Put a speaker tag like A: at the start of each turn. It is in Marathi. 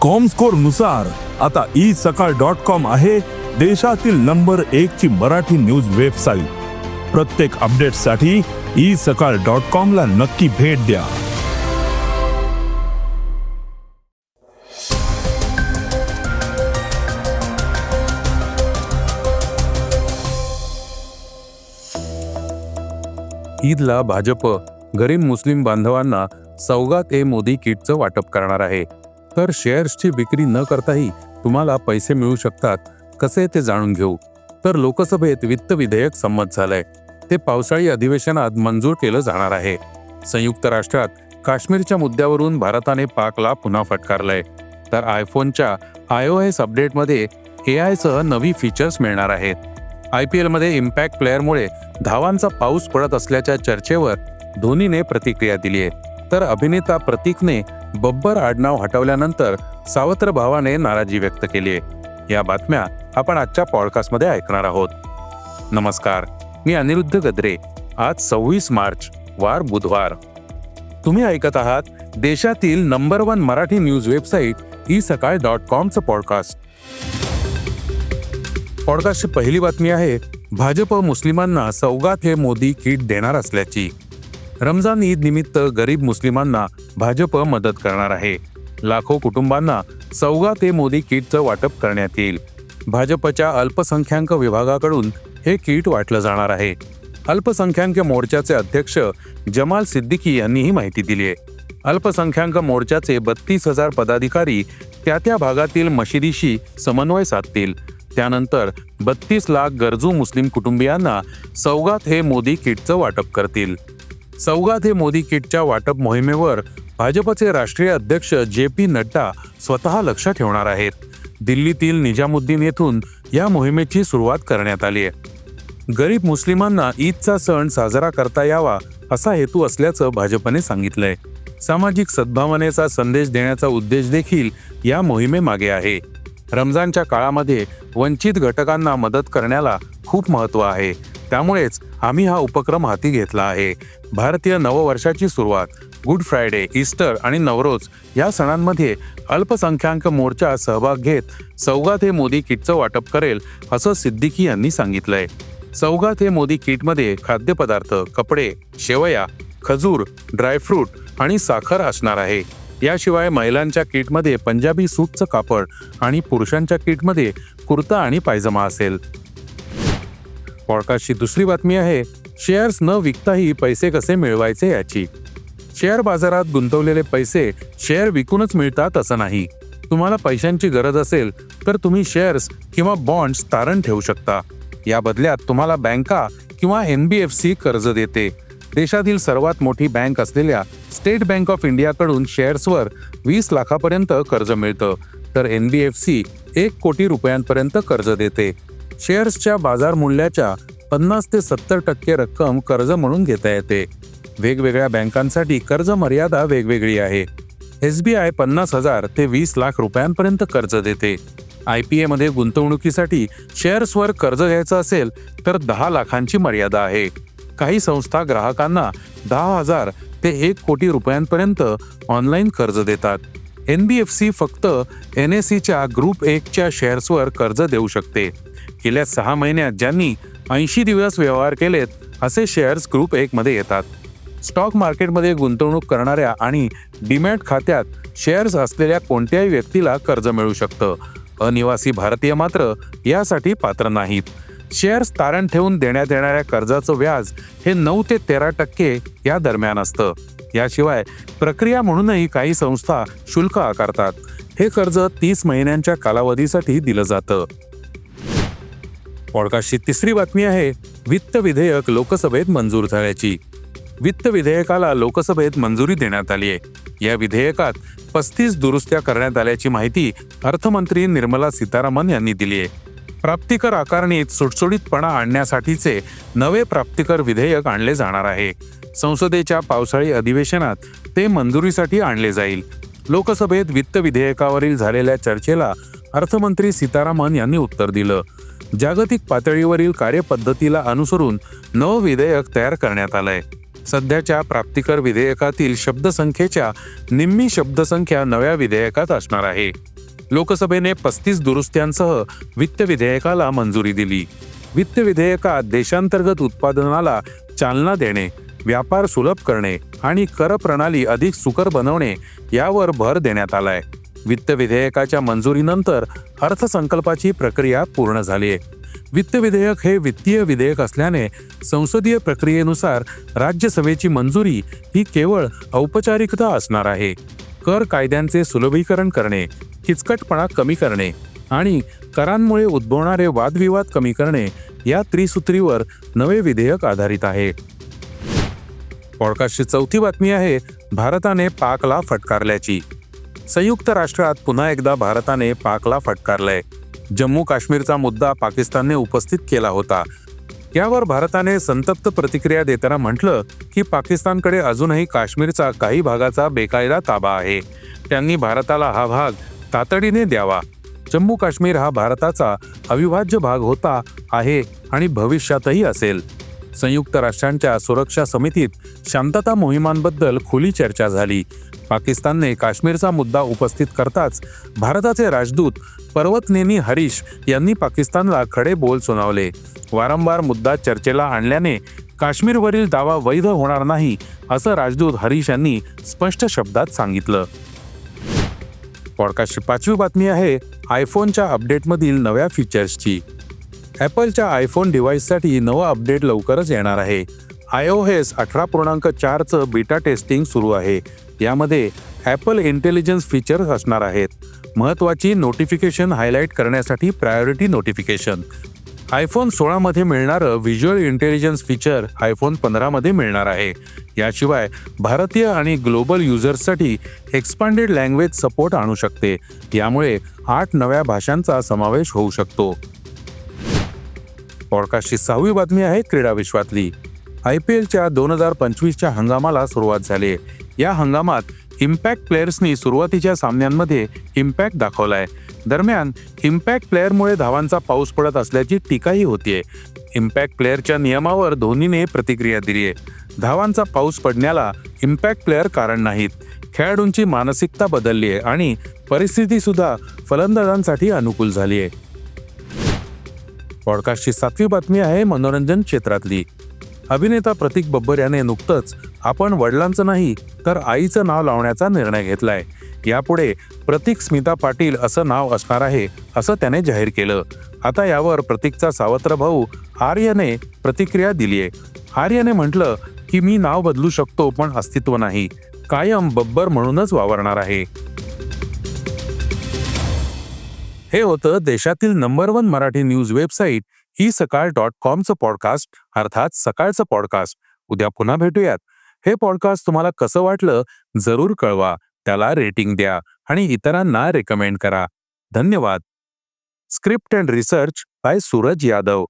A: कॉमस्कोरनुसार आता ई सकाळ डॉट कॉम आहे देशातील नंबर एक ची मराठी न्यूज वेबसाईट प्रत्येक अपडेटसाठी ई सकाळ डॉट कॉम ला नक्की भेट द्या.
B: ईदला भाजप गरीब मुस्लिम बांधवांना सौगात ए मोदी किटचं वाटप करणार आहे. तर शेअर्सची विक्री न करताही तुम्हाला पैसे मिळू शकतात. कसे ते जाणून घेऊ. तर लोकसभेत वित्त विधेयक संमत झालंय. ते पावसाळी अधिवेशनात मंजूर केलं जाणार आहे. संयुक्त राष्ट्रात काश्मीरच्या मुद्द्यावरून भारताने पाकला पुन्हा फटकारलंय. तर आयफोनच्या आय ओ एस अपडेटमध्ये ए आयसह नवी फीचर्स मिळणार आहेत. आय पी एलमध्ये इम्पॅक्ट प्लेअरमुळे धावांचा पाऊस पडत असल्याच्या चर्चेवर धोनीने प्रतिक्रिया दिली आहे तर अभिनेता प्रतीकने बब्बर आडनाव हटवल्यानंतर सावत्र भावाने नाराजी व्यक्त केली आहे. या बातम्या आपण आजच्या पॉडकास्टमध्ये ऐकणार आहोत. नमस्कार मी अनिरुद्ध गद्रे. आज सव्वीस मार्च वार बुधवार. तुम्ही ऐकत आहात देशातील number one Marathi news website e Sakal dot कॉमचं podcast. पॉडकास्टची पहिली बातमी आहे भाजप मुस्लिमांना सौगात हे मोदी किट देणार असल्याची. रमजान ईद निमित्त गरीब मुस्लिमांना भाजप मदत करणार आहे. लाखो कुटुंबांना सौगा हे मोदी किटचं वाटप करण्यात येईल. भाजपच्या अल्पसंख्याक विभागाकडून हे किट वाटलं जाणार आहे. अल्पसंख्याक मोर्चाचे अध्यक्ष जमाल सिद्दीकी यांनी ही माहिती दिली आहे. अल्पसंख्याक मोर्चाचे बत्तीस हजार पदाधिकारी त्या त्या भागातील मशिदीशी समन्वय साधतील. त्यानंतर बत्तीस लाख गरजू मुस्लिम कुटुंबियांना सौगात हे मोदी किटचं वाटप करतील. सौगात हे मोदी किटच्या वाटप मोहिमेवर भाजपचे राष्ट्रीय अध्यक्ष जे पी नड्डा स्वतः लक्ष ठेवणार आहेत. दिल्लीतील निजामुद्दीन येथून या मोहिमेची सुरुवात करण्यात आली आहे. गरीब मुस्लिमांना ईदचा सण साजरा करता यावा असा हेतू असल्याचं भाजपने सांगितलंय. सामाजिक सद्भावनेचा संदेश देण्याचा उद्देश देखील या मोहिमेमागे आहे. रमजानच्या काळामध्ये वंचित घटकांना मदत करण्याला खूप महत्त्व आहे. त्यामुळेच आम्ही हा उपक्रम हाती घेतला आहे. भारतीय नववर्षाची सुरुवात गुड फ्रायडे इस्टर आणि नवरोज या सणांमध्ये अल्पसंख्याक मोर्चा सहभाग घेत सौगात हे मोदी किटचं वाटप करेल असं सिद्दीकी यांनी सांगितलंय. सौगात हे मोदी किटमध्ये खाद्यपदार्थ कपडे शेवया खजूर ड्रायफ्रूट आणि साखर असणार आहे. याशिवाय महिलांच्या किटमध्ये पंजाबी सूटचं कापड आणि पुरुषांच्या किटमध्ये कुर्ता आणि पायजमा असेल. पॉडकास्टची दुसरी बातमी आहे शेअर्स न विकताही पैसे कसे मिळवायचे याची. शेअर बाजारात गुंतवलेले पैसे शेअर विकूनच मिळतात असं नाही. तुम्हाला पैशांची गरज असेल तर तुम्ही शेअर्स किंवा बॉन्ड्स तारण ठेवू शकता. या बदल्यात तुम्हाला बँका किंवा एन बी एफ सी कर्ज देते. देशातील सर्वात मोठी बँक असलेल्या स्टेट बँक ऑफ इंडियाकडून शेअर्सवर वीस लाखापर्यंत कर्ज मिळतं. तर एन बी एफ सी एक कोटी रुपयांपर्यंत कर्ज देते. शेअर्सच्या बाजार मूल्याच्या पन्नास ते सत्तर टक्के रक्कम कर्ज म्हणून घेता येते. वेगवेगळ्या बँकांसाठी कर्ज मर्यादा वेगवेगळी आहे. एस बी आय पन्नास हजार ते वीस लाख रुपयांपर्यंत कर्ज देते. आय पी एमध्ये गुंतवणुकीसाठी शेअर्सवर कर्ज घ्यायचं असेल तर दहा लाखांची मर्यादा आहे. काही संस्था ग्राहकांना दहा हजार ते एक कोटी रुपयांपर्यंत ऑनलाईन कर्ज देतात. एन बी एफ सी फक्त एन एस सीच्या ग्रुप एकच्या शेअर्सवर कर्ज देऊ शकते. गेल्या सहा महिन्यात ज्यांनी ऐंशी दिवस व्यवहार केलेत असे शेअर्स ग्रुप एकमध्ये येतात. स्टॉक मार्केटमध्ये गुंतवणूक करणाऱ्या आणि डीमॅट खात्यात शेअर्स असलेल्या कोणत्याही व्यक्तीला कर्ज मिळू शकतं. अनिवासी भारतीय मात्र यासाठी पात्र नाहीत. शेअर्स तारण ठेवून देण्यात येणाऱ्या कर्जाचं व्याज हे नऊ ते तेरा टक्के या दरम्यान असतं. याशिवाय प्रक्रिया म्हणूनही काही संस्था शुल्क आकारतात. हे कर्ज तीस महिन्यांच्या कालावधीसाठी दिलं जातं. पॉडकास्टची तिसरी बातमी आहे वित्त विधेयक लोकसभेत मंजूर झाल्याची. वित्त विधेयकाला लोकसभेत मंजुरी देण्यात आली आहे या विधेयकात पस्तीस दुरुस्त्या करण्यात आल्याची माहिती अर्थमंत्री निर्मला सीतारामन यांनी दिली आहे प्राप्तिकर आकारणीत सुटसुटीतपणा आणण्यासाठीचे नवे प्राप्तिकर विधेयक आणले जाणार आहे. संसदेच्या पावसाळी अधिवेशनात ते मंजुरीसाठी आणले जाईल. लोकसभेत वित्त विधेयकावरील झालेल्या चर्चेला अर्थमंत्री सीतारामन यांनी उत्तर दिलं. जागतिक पातळीवरील कार्यपद्धतीला अनुसरून नव विधेयक तयार करण्यात आलंय. सध्याच्या प्राप्तिकर विधेयकातील शब्दसंख्येच्या निम्मी शब्दसंख्या नव्या विधेयकात असणार आहे. लोकसभेने पस्तीस दुरुस्त्यांसह वित्त विधेयकाला मंजुरी दिली. वित्त विधेयकात देशांतर्गत उत्पादनाला चालना देणे व्यापार सुलभ करणे आणि कर प्रणाली अधिक सुकर बनवणे यावर भर देण्यात आलाय. वित्त विधेयकाच्या मंजुरीनंतर अर्थसंकल्पाची प्रक्रिया पूर्ण झाली आहे. वित्त विधेयक हे वित्तीय विधेयक असल्याने संसदीय प्रक्रियेनुसार राज्यसभेची मंजुरी ही केवळ औपचारिकता असणार आहे. कर कायद्यांचे सुलभीकरण करणे किचकटपणा कमी करणे आणि करांमुळे उद्भवणारे वादविवाद कमी करणे या त्रिसूत्रीवर नवे विधेयक आधारित आहे. पॉडकास्टची चौथी बातमी आहे भारताने पाकला फटकारल्याची. संयुक्त राष्ट्रात पुन्हा एकदा भारताने पाकला फटकारलंय. जम्मू काश्मीरचा मुद्दा पाकिस्तानने उपस्थित केला होता. यावर भारताने संतप्त प्रतिक्रिया देताना म्हटलं की पाकिस्तानकडे अजूनही काश्मीरचा काही भागाचा बेकायदा ताबा आहे. त्यांनी भारताला हा भाग तातडीने द्यावा. जम्मू काश्मीर हा भारताचा अविभाज्य भाग होता आहे आणि भविष्यातही असेल. संयुक्त राष्ट्रांच्या सुरक्षा समितीत शांतता मोहिमांबद्दल खुली चर्चा झाली. पाकिस्तानने काश्मीरचा मुद्दा उपस्थित करताच भारताचे राजदूत पर्वतनेनी हरीश यांनी पाकिस्तानला खडे बोल सुनावले. वारंवार मुद्दा चर्चेला आणल्याने काश्मीरवरील दावा वैध होणार नाही असं राजदूत हरीश यांनी स्पष्ट शब्दात सांगितलं. पॉडकास्टची पाचवी बातमी आहे आयफोनच्या अपडेटमधील नव्या फीचर्सची ॲपलच्या आयफोन डिव्हाइससाठी नवं अपडेट लवकरच येणार आहे. आय ओ एस अठरा पूर्णांक चारचं बीटा टेस्टिंग सुरू आहे. यामध्ये ॲपल इंटेलिजन्स फीचर्स असणार आहेत. महत्त्वाची नोटिफिकेशन हायलाईट करण्यासाठी प्रायोरिटी नोटिफिकेशन आयफोन सोळामध्ये मिळणारं व्हिज्युअल इंटेलिजन्स फीचर आयफोन पंधरामध्ये मिळणार आहे. याशिवाय भारतीय आणि ग्लोबल युजर्ससाठी एक्सपांडेड लँग्वेज सपोर्ट आणू शकते. यामुळे आठ नव्या भाषांचा समावेश होऊ शकतो. पॉडकास्टची सहावी बातमी आहे क्रीडा विश्वातली. आय पी एलच्या दोन हजार पंचवीसच्या हंगामाला सुरुवात झाली. या हंगामात इम्पॅक्ट प्लेयर्सनी सुरुवातीच्या सामन्यांमध्ये इम्पॅक्ट दाखवलाय. दरम्यान इम्पॅक्ट प्लेअरमुळे धावांचा पाऊस पडत असल्याची टीकाही होतीये. इम्पॅक्ट प्लेअरच्या नियमावर धोनीने प्रतिक्रिया दिली आहे धावांचा पाऊस पडण्याला इम्पॅक्ट प्लेअर कारण नाहीत. खेळाडूंची मानसिकता बदलली आहे आणि परिस्थितीसुद्धा फलंदाजांसाठी अनुकूल झाली आहे पॉडकास्टची सातवी बातमी आहे मनोरंजन क्षेत्रातली. अभिनेता प्रतीक बब्बर याने नुकतंच आपण वडिलांचं नाही तर आईचं नाव लावण्याचा निर्णय घेतलाय. यापुढे प्रतीक स्मिता पाटील असं नाव असणार आहे असं त्याने जाहीर केलं. आता यावर प्रतीकचा सावत्र भाऊ आर्यने प्रतिक्रिया दिलीये. आर्यने म्हटलं की मी नाव बदलू शकतो पण अस्तित्व नाही. कायम बब्बर म्हणूनच वावरणार आहे. हे होतं देशातील number one Marathi news website e Sakal dot कॉमचं podcast अर्थात सकाळचं पॉडकास्ट. उद्या पुन्हा भेटूयात. हे पॉडकास्ट तुम्हाला कसं वाटलं जरूर कळवा. त्याला रेटिंग द्या आणि इतरांना रेकमेंड करा. धन्यवाद. Script and research by Suraj Yadav.